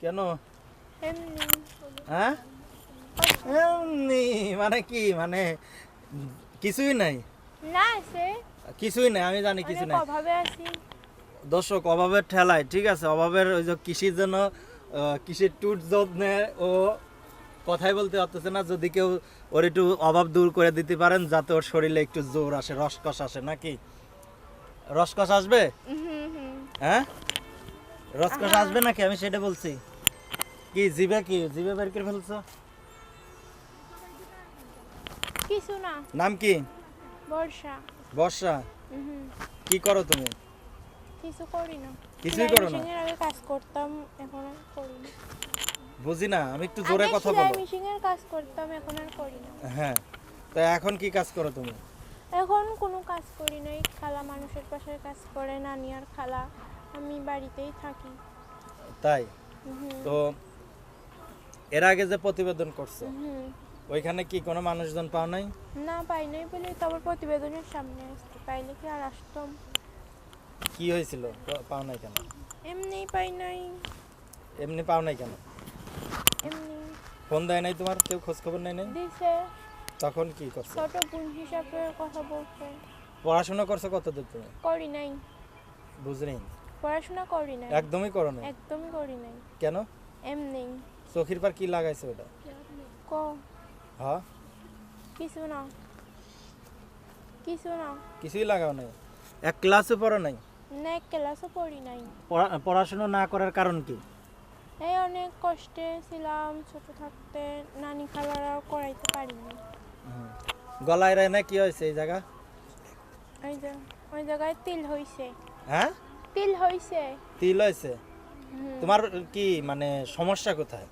কেন? এমনি। হ্যাঁ? এমনি মানে কি মানে কিছুই নাই? না কিছুই নাই আমি জানি কিছু নাই। অভাবে আছি। দর্শক অভাবের ঠেলায় ঠিক আছে? অভাবের ওই যে কৃষির জন্য কৃষির টুট যত্নে ও কথাই বলতে পারতেছে না যদি কেউ ওর একটু অভাব দূর করে দিতে পারেন যাতে ওর শরীরে একটু জোর আসে রসকস আসে নাকি? রসকস আসবে? হ্যাঁ? রসকস আসবে নাকি? আমি সেটা বলছি। কি জিবে কি? জিবে বের করে ফেলছো? কিছু না। নাম কি? বর্ষা। বর্ষা? কি করো তুমি? কিছু করি না। কিছুই করো না? মেশিনের আগে কাজ করতাম এখন আর করি না। বুঝি না আমি একটু জোরে কথা বলো। মেশিনের কাজ করতাম এখন আর করি না। হ্যাঁ তো এখন কি কাজ করো তুমি? এখন কোনো কাজ করি নাই। খালা মানুষের পাশে কাজ করে নানি আর খালা। আমি বাড়িতেই থাকি। তাই? তো এর আগে যে প্রতিবেদন করছ ওইখানে কি কোনো মানুষজন পাও নাই? না পাই নাই বলে তো আবার প্রতিবেদনের সামনে আসতে পাইলে কি আর আসতাম? কি হয়েছিল? পাও নাই কেন? এমনি পাই নাই। এমনি পাও নাই কেন? এমনি। ফোন দেয় নাই তোমার? কেউ খোঁজ খবর নেই? নাই দিছে। তখন কি করছ? ছোট বোন হিসাবে কথা বলছে। পড়াশোনা করছ কতদূর তুমি? করি নাই। বুঝলি পড়াশোনা করি নাই। একদমই করো না একদমই করি নাই। কেন? এমনি। চোখের পার কি লাগাইছে ওটা? ক? হ্যাঁ কিছু না। কিছু না। কিছুই লাগাও নাই? এক ক্লাসে পড়ো নাই? না এক ক্লাসও পড়ি নাই। পড়া- পড়াশোনা না করার কারণ কি? এই অনেক কষ্টে ছিলাম ছোট থাকতে নানি খালারা করাইতে পারিনি। গলায় রে না কি হয়েছে এই জায়গা? ওই জায়গায় তিল হইছে। হ্যাঁ? তিল হইছে। তিল হুম। তোমার কি মানে সমস্যা কোথায়?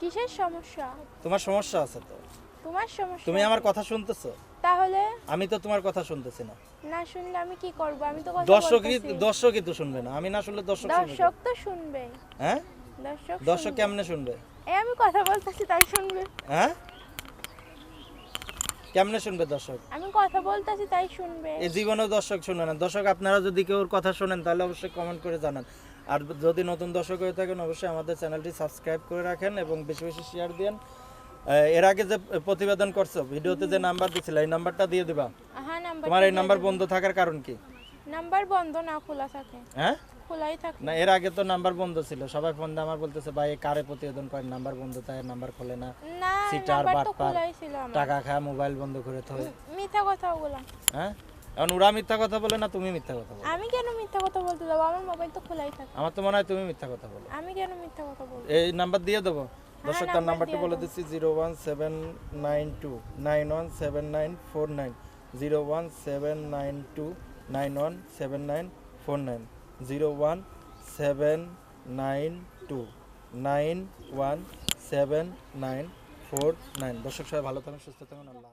কিসের সমস্যা? তোমার সমস্যা আছে তো? তোমার সমস্যা? তুমি আমার কথা শুনতেছো? তাহলে? আমি তো তোমার কথা শুনতেছি না। না শুনলে আমি কি করব? আমি তো কথা দর্শকই। দর্শকই তো শুনবে না। আমি না শুনলে দর্শক দর্শক তো শুনবে হ্যাঁ? দর্শক দর্শক কেমনে শুনবে? এই আমি কথা বলতেছি তাই শুনবে। হ্যাঁ? কেমনে শুনবে দর্শক? আমি কথা বলতেছি তাই শুনবে। এই জীবনেও দর্শক শুনবে না। দর্শক আপনারা যদি কেউ ওর কথা শোনেন তাহলে অবশ্যই কমেন্ট করে জানান। আর যদি নতুন দর্শক হয়ে থাকেন অবশ্যই আমাদের চ্যানেলটি সাবস্ক্রাইব করে রাখেন এবং বেশি বেশি শেয়ার দেন এর আগে যে প্রতিবেদন করছ ভিডিওতে যে নাম্বার দিছিল এই নাম্বারটা দিয়ে দিবা। হ্যাঁ নাম্বার তোমার এই নাম্বার বন্ধ থাকার কারণ কি? নাম্বার বন্ধ না খোলা থাকে। হ্যাঁ? খোলাই থাকে? না এর আগে তো নাম্বার বন্ধ ছিল। সবাই ফোন দিয়ে আমার বলতেছে ভাই কারে প্রতিবেদন করেন? নাম্বার বন্ধ তাই নাম্বার খোলে না। না সিটার তো বাটপার। টাকা খায় মোবাইল বন্ধ করে থয়। মিথ্যা কথা ওগুলা হ্যাঁ? এখন ওরা মিথ্যা কথা বলে না তুমি মিথ্যা কথা বলো। আমি কেন মিথ্যা কথা বলতে যাব? আমার মোবাইল তো খোলাই থাকে। আমার তো মনে হয় তুমি মিথ্যা কথা বলো। আমি কেন মিথ্যা কথা বলব? এই নাম্বার দিয়ে দেবো? দর্শক তার নাম্বার নাম্বারটি বলে দিচ্ছি zero one seven nine two nine one seven nine four nine zero one seven nine two nine one seven nine four nine zero one seven nine two, nine one seven nine four nine দর্শক সবাই ভালো থাকুন, সুস্থ থাকুন, আল্লাহ।